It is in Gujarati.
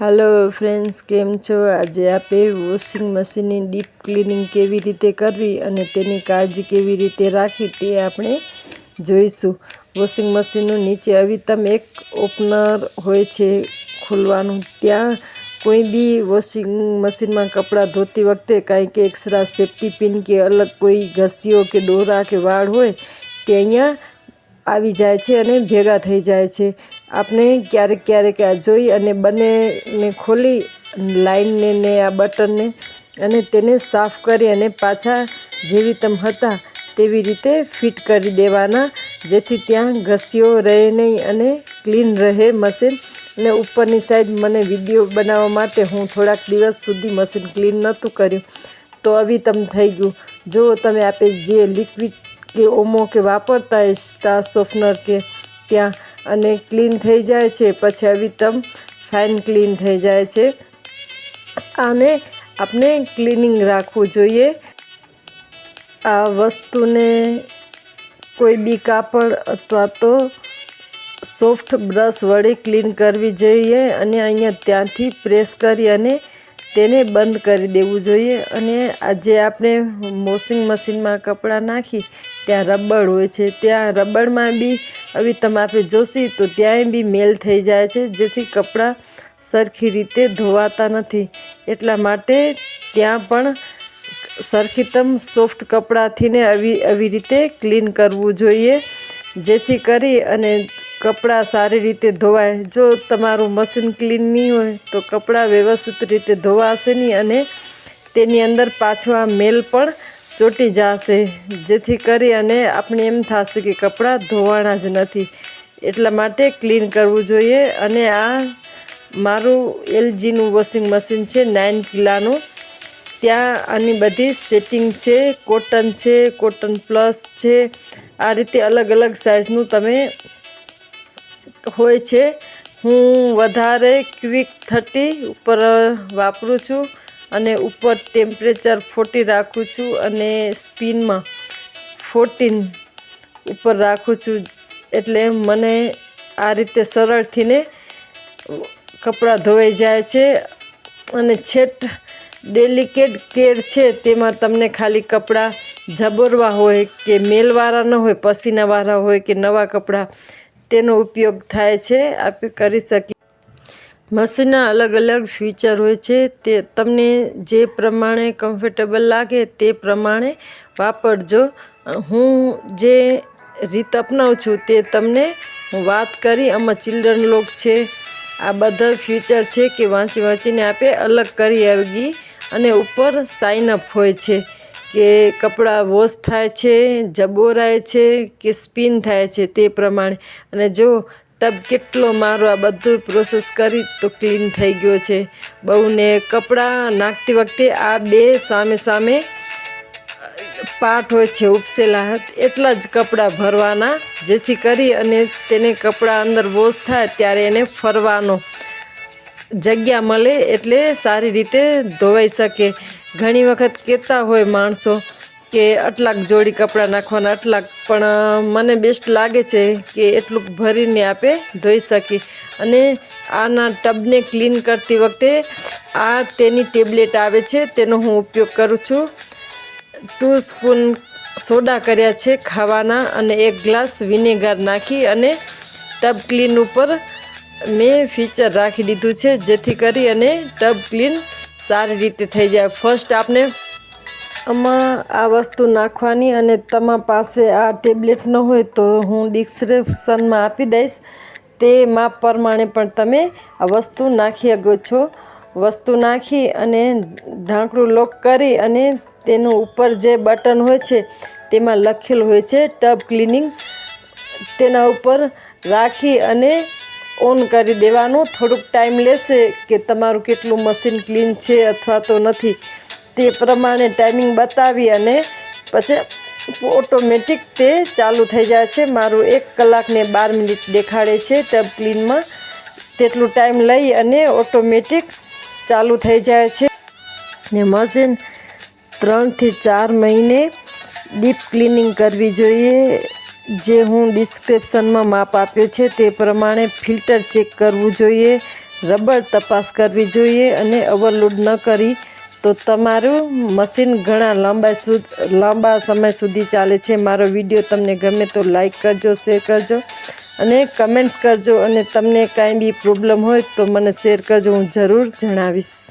હાલો ફ્રેન્ડ્સ કેમ છો? આજે આપણે વોશિંગ મશીનની ડીપ ક્લિનિંગ કેવી રીતે કરવી અને તેની કાળજી કેવી રીતે રાખવી તે આપણે જોઈશું. વોશિંગ મશીનનું નીચે અવિતમ એક ઓપનર હોય છે ખોલવાનું. ત્યાં કોઈ બી વોશિંગ મશીનમાં કપડાં ધોતી વખતે કાંઈ કે એક્સ્ટ્રા સેફ્ટી પિન કે અલગ કોઈ ઘસીઓ કે દોરા કે વાળ હોય, તે અહીંયા આવી જાય છે અને ભેગા થઈ જાય છે. આપણે ક્યારેક ક્યારેક આ જોઈ અને બંનેને ખોલી લાઈનને ને આ બટનને અને તેને સાફ કરી અને પાછા જેવી તમ હતા તેવી રીતે ફિટ કરી દેવાના. જેથી ત્યાં ઘસીઓ રહે નહીં અને ક્લીન રહે મશીન. અને ઉપરની સાઈડ મને વીડિયો બનાવવા માટે હું થોડાક દિવસ સુધી મશીન ક્લીન નહોતું કર્યું. તો આવી તમ થઈ ગયું. જો તમે આપે જે લિક્વિડ કે ઓમો કે વાપરતા હોય સ્ટાર સોફનર કે ત્યાં અને ક્લીન થઈ જાય છે. પછી આવી તમ ફાઇન ક્લીન થઈ જાય છે. આને આપણે ક્લિનિંગ રાખવું જોઈએ. આ વસ્તુને કોઈ બી કાપડ અથવા તો સોફ્ટ બ્રશ વડે ક્લીન કરવી જોઈએ અને અહીંયા ત્યાંથી પ્રેસ કરી અને તેને બંધ કરી દેવું જોઈએ અને આજે આપણે વોશિંગ મશીનમાં કપડાં નાખી ત્યાં રબડ હોય છે, ત્યાં રબડમાં બી હવે તમે આપણે જોશી તો ત્યાંય બી મેલ થઈ જાય છે, જેથી કપડાં સરખી રીતે ધોવાતા નથી. એટલા માટે ત્યાં પણ સરખીતમ સોફ્ટ કપડાંથીને આવી આવી રીતે ક્લીન કરવું જોઈએ, જેથી કરી અને કપડાં સારી રીતે ધોવાય. જો તમારું મશીન ક્લીન નહીં હોય, તો કપડાં વ્યવસ્થિત રીતે ધોવાશે નહીં અને તેની અંદર પાછો આ મેલ પણ ચોંટી જશે. જેથી કરી અને આપણે એમ થશે કે કપડાં ધોવાના જ નથી. એટલા માટે ક્લીન કરવું જોઈએ અને આ મારું એલજીનું વોશિંગ મશીન છે, નાઇન કિલાનું. ત્યાં આની બધી સેટિંગ છે, કોટન છે, કોટન પ્લસ છે. આ રીતે અલગ અલગ સાઇઝનું તમે હોય છે. હું વધારે ક્વિક થર્ટી ઉપર વાપરું છું અને ઉપર ટેમ્પરેચર ફોર્ટી રાખું છું અને સ્પિનમાં ફોર્ટીન ઉપર રાખું છું. એટલે મને આ રીતે સરળથીને કપડાં ધોવાઈ જાય છે અને છેટ ડેલિકેટ કેર છે તેમાં તમને ખાલી કપડાં જબોરવા હોય કે મેલવાળા ન હોય, પસીનાવાળા હોય કે નવા કપડાં તેનો ઉપયોગ થાય છે આપણે કરી શકીએ મશીનના અલગ અલગ ફીચર હોય છે, તે તમને જે પ્રમાણે કમ્ફર્ટેબલ લાગે તે પ્રમાણે વાપરજો. હું જે રીત અપનાવું છું તે તમને હું વાત કરી, આમાં ચિલ્ડ્રન લોક છે, આ બધા ફીચર છે કે વાંચી વાંચીને આપે અલગ કરી આવી અને ઉપર સાઇન અપ હોય છે. કે કપડાં વોશ થાય છે, જબોરાય છે કે સ્પિન થાય છે તે પ્રમાણે. અને જો ટબ કેટલો મારો આ બધું પ્રોસેસ કરી તો ક્લીન થઈ ગયો છે. બહુને કપડાં નાખતી વખતે આ બે સામે સામે પાર્ટ હોય છે ઉપસેલા એટલા જ કપડાં ભરવાના. જેથી કરી અને તેને કપડાં અંદર વોશ થાય ત્યારે એને ફરવાનો. જગ્યા મળે એટલે સારી રીતે ધોવાઈ શકે. ઘણી વખત કહેતા હોય માણસો કે આટલાક જોડી કપડાં નાખવાના આટલાક પણ મને બેસ્ટ લાગે છે કે એટલું ભરીને આપે, ધોઈ શકી. અને આના ટબને ક્લીન કરતી વખતે આ તેની ટેબ્લેટ આવે છે, તેનો હું ઉપયોગ કરું છું. ટુ સ્પૂન સોડા કર્યા છે ખાવાના અને એક ગ્લાસ વિનેગર નાખી અને ટબ ક્લીન ઉપર મેં ફીચર રાખી દીધું છે, જેથી કરી અને ટબ ક્લીન સારી રીતે થઈ જાય. ફર્સ્ટ આપને આમાં આ વસ્તુ નાખવાની અને તમારા પાસે આ ટેબ્લેટ ન હોય તો હું ડિસ્ક્રિપ્શનમાં આપી દઈશ. તે માપ પ્રમાણે પણ તમે આ વસ્તુ નાખી શકો છો. વસ્તુ નાખી અને ઢાંકણું લોક કરી અને તેનું ઉપર જે બટન હોય છે, તેમાં લખેલું હોય છે ટબ ક્લિનિંગ તેના ઉપર રાખી અને ઓન કરી દેવાનું. થોડુંક ટાઈમ લેશે કે તમારું કેટલું મશીન ક્લીન છે અથવા તો નથી. તે પ્રમાણે ટાઈમિંગ બતાવી અને પછી ઓટોમેટિક તે ચાલુ થઈ જાય છે. મારું એક કલાકને બાર મિનિટ દેખાડે છે ટબ ક્લીનમાં. તેટલું ટાઈમ લઈ અને ઓટોમેટિક ચાલુ થઈ જાય છે. ને મશીન ત્રણથી ચાર મહિને ડીપ ક્લિનિંગ કરવી જોઈએ. જે હું ડિસ્ક્રિપ્શનમાં માપ આપ્યો છે તે પ્રમાણે ફિલ્ટર ચેક કરવું જોઈએ, રબર તપાસ કરવી જોઈએ અને ઓવરલોડ ન કરી તો તમારું મશીન ઘણા લાંબા લાંબા સમય સુધી ચાલે છે. મારો વીડિયો તમને ગમે તો લાઈક કરજો, શેર કરજો અને કમેન્ટ્સ કરજો અને તમને કાંઈ બી પ્રોબ્લેમ હોય તો મને શેર કરજો, હું જરૂર જણાવીશ.